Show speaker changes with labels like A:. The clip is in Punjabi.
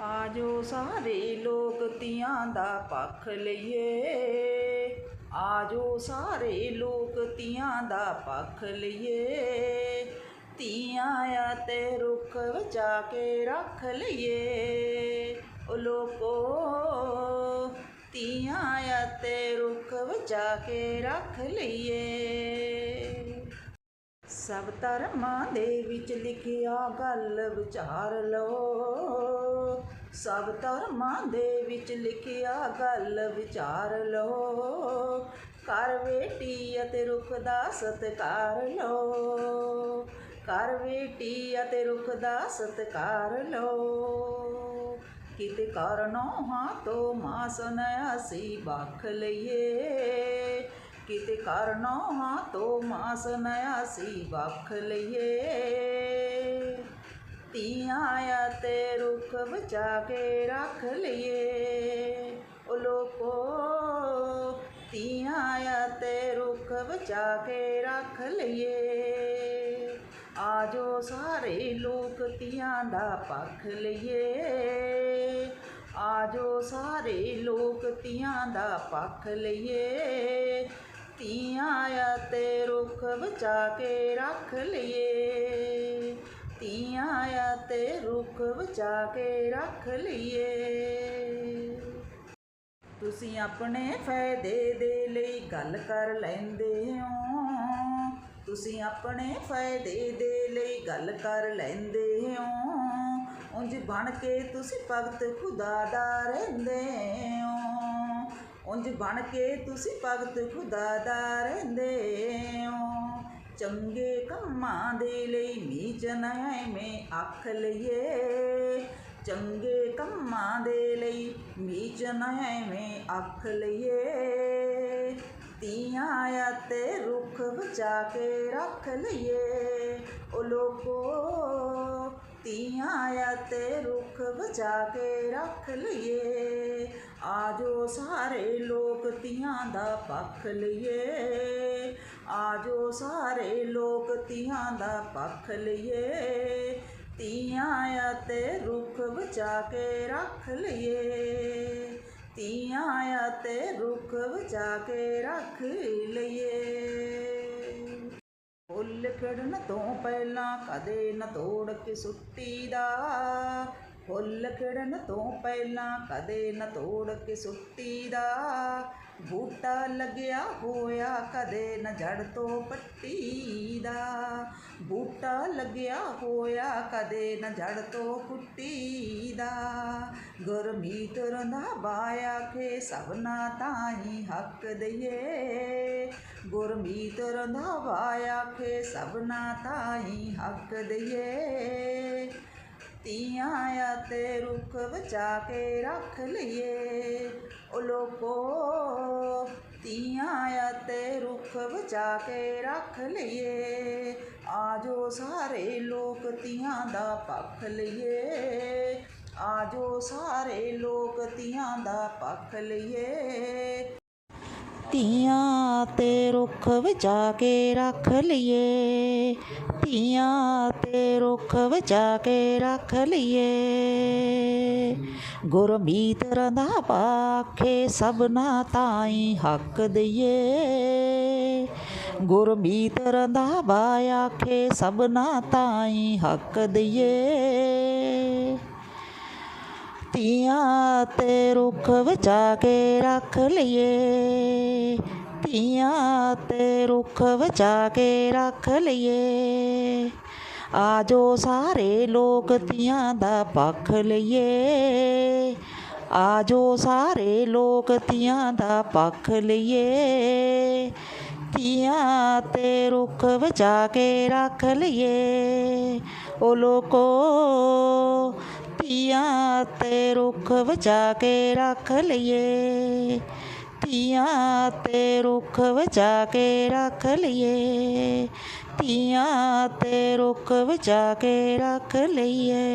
A: ਆਜੋ ਸਾਰੇ ਲੋਕ ਤੀਆਂ ਦਾ ਪੱਖ ਲਈਏ। ਆਜੋ ਸਾਰੇ ਲੋਕ ਤੀਆਂ ਦਾ ਪੱਖ ਲਈਏ। ਤੀਆਂ ਆ ਤੇ ਰੁੱਖ ਬਚਾ ਕੇ ਰੱਖ ਲਈਏ। ਓ ਲੋਕੋ, ਤੀਆਂ ਆ ਤੇ ਰੁੱਖ ਬਚਾ ਕੇ ਰੱਖ ਲਈਏ। ਸਭ ਧਰਮਾਂ ਦੇ ਵਿੱਚ ਲਿਖਿਆ ਗੱਲ ਵਿਚਾਰ ਲਓ। ਸਭ ਧਰਮਾਂ ਦੇ ਵਿੱਚ ਲਿਖਿਆ ਗੱਲ ਵਿਚਾਰ ਲਓ। ਕਰ ਬੇਟੀ ਅਤੇ ਰੁੱਖ ਦਾ ਸਤਿਕਾਰ ਲਓ। ਕਰ ਬੇਟੀ ਅਤੇ ਰੁੱਖ ਦਾ ਸਤਿਕਾਰ ਲਓ। ਕਿਤੇ ਕਾਰਨੋਂ ਹਾਂ ਤੋਂ ਮਾਸ ਅਸੀਂ ਬਖ ਲਈਏ। ਕਿਤੇ ਕਾਰਨੋਂ ਹਾਂ ਤੋ ਮਾਸ ਅਸੀਂ ਬਖ ਲਈਏ। ਤੀਆਂ ਤੇ ਰੁਖ ਬਚਾ ਕੇ ਰੱਖ ਲਈਏ। ਉਹ ਲੋਕੋ ਤੀਆਂ ਤੇ ਰੁਖ ਬਚਾ ਕੇ ਰੱਖ ਲਈਏ। ਆਜੋ ਸਾਰੇ ਲੋਕ ਤੀਆਂ ਦਾ ਪੱਖ ਲਈਏ। ਆਜੋ ਸਾਰੇ ਲੋਕ ਤੀਆਂ ਦਾ ਪੱਖ ਲਈਏ। ਤੇ ਬਚਾ ਕੇ ਰੱਖ ਲਈਏ। ਤੀਆਂ ਆ ਤੇ ਰੁੱਖ ਬਚਾ ਕੇ ਰੱਖ ਲਈਏ। ਤੁਸੀਂ ਆਪਣੇ ਫਾਇਦੇ ਦੇ ਲਈ ਗੱਲ ਕਰ ਲੈਂਦੇ ਹੋ। ਤੁਸੀਂ ਆਪਣੇ ਫਾਇਦੇ ਦੇ ਲਈ ਗੱਲ ਕਰ ਲੈਂਦੇ ਹੋ। ਉਂਝ ਬਣ ਕੇ ਤੁਸੀਂ ਭਗਤ ਖੁਦਾ ਦਾ ਰਹਿੰਦੇ ਹੋ। ਉਂਝ ਬਣ ਕੇ ਤੁਸੀਂ ਭਗਤ ਖੁਦਾ ਦਾ ਰਹਿੰਦੇ ਹੋ ਚੰਗੇ ਕੰਮਾਂ ਦੇ ਲਈ ਨੀਚ ਨਾ ਐਵੇਂ ਅੱਖ ਲਈਏ ਚੰਗੇ ਕੰਮਾਂ ਦੇ ਲਈ ਨੀਚ ਨਾ ਐਵੇਂ ਅੱਖ ਲਈਏ ਤੀਆਂ ਆ ਤੇ ਰੁੱਖ ਬਚਾ ਕੇ ਰੱਖ ਲਈਏ ਓ ਲੋਕੋ ਤੀਆਂ ਆ ਤੇ ਰੁੱਖ ਸਾਰੇ ਲੋਕ ਤੀਆਂ ਦਾ ਪੱਖ ਲਈਏ। ਲੋਕ ਤੀਆਂ ਦਾ ਪੱਖ ਲਈਏ ਤੀਆਂ ਤੇ ਰੁੱਖ ਬਚਾ ਕੇ ਰੱਖ ਲਈਏ। ਤੀਆਂ ਆ ਤੇ ਰੁੱਖ ਬਚਾ ਕੇ ਰੱਖ ਲਈਏ। ਫੁੱਲ ਖਿੜਨ ਤੋਂ ਪਹਿਲਾਂ ਕਦੇ ਨਾ ਤੋੜ ਕੇ ਸੁੱਟੀ ਦਾ। ਫੁੱਲ ਖਿੜਨ ਤੋਂ ਪਹਿਲਾਂ ਕਦੇ ਨਾ ਤੋੜ ਕੇ ਸੁੱਟੀ ਦਾ। ਬੂਟਾ ਲੱਗਿਆ ਹੋਇਆ ਕਦੇ ਨਾ ਝੜ ਤੋਂ ਪੱਟੀ ਦਾ। ਬੂਟਾ ਲੱਗਿਆ ਹੋਇਆ ਕਦੇ ਨਾ ਜੜ ਤੋਂ ਕੁੱਟੀ ਦਾ। ਗੁਰਮੀਤ ਰੰਧਾਵਾ ਖੇ ਸਭਨਾ ਤਾਈ ਹੱਕ ਦਈਏ। ਗੁਰਮੀਤ ਰੋਂਦਾ ਬਾਇਆ ਖੇ ਸਭਨਾ ਤਾਈ ਹੱਕ ਦਈਏ। ਤੀਆਂ ਤੇ ਰੁੱਖ ਬਚਾ ਕੇ ਰੱਖ ਲਈਏ। ਓ ਲੋਕੋ, ਤੀਆਂ ਆ ਤੇ ਰੁੱਖ ਬਚਾ ਕੇ ਰੱਖ ਲਈਏ। ਆਜੋ ਸਾਰੇ ਲੋਕ ਤੀਆਂ ਦਾ ਪੱਖ ਲਈਏ। ਆਜੋ ਸਾਰੇ ਲੋਕ ਤੀਆਂ ਦਾ ਪੱਖ ਲਈਏ। ਧੀਆਂ ਤੇ ਰੁੱਖ ਵਜਾ ਕੇ ਰੱਖ ਲਈਏ। ਧੀਆਂ ਤੇ ਰੁੱਖ ਵਜਾ ਕੇ ਰੱਖ ਲਈਏ। ਗੁਰਮੀਤ ਰੰਧਾ ਪਾਖੇ ਸਭਨਾ ਤਾਈ ਹੱਕ ਦਈਏ। ਗੁਰਮੀਤ ਰੰਧਾਵਾ ਆਖੇ, ਸਭਨਾ ਤਾਈ ਹੱਕ ਦਈਏ। ਤੀਆਂ ਤੇ ਰੁੱਖ ਵਜਾ ਕੇ ਰੱਖ ਲਈਏ। ਤੀਆਂ ਤੇ ਰੁੱਖ ਵਜਾ ਕੇ ਰੱਖ ਲਈਏ। ਆਜੋ ਸਾਰੇ ਲੋਕ ਤੀਆਂ ਦਾ ਪੱਖ ਲਈਏ। ਆਜੋ ਸਾਰੇ ਲੋਕ ਤੀਆਂ ਦਾ ਪੱਖ ਲਈਏ। ਤੀਆਂ ਤੇ ਰੁੱਖ ਵਜਾ ਕੇ ਰੱਖ ਲਈਏ। ਉਹ ਲੋਕੋ ਤੀਆਂ ਤੇ ਰੁੱਖ ਵਜਾ ਕੇ ਰੱਖ ਲਈਏ। ਧੀਆਂ ਤੇ ਰੁੱਖ ਵਜਾ ਕੇ ਰੱਖ ਲਈਏ। ਤੀਆਂ ਤੇ ਰੁੱਖ ਵਜਾ ਕੇ ਰੱਖ ਲਈਏ।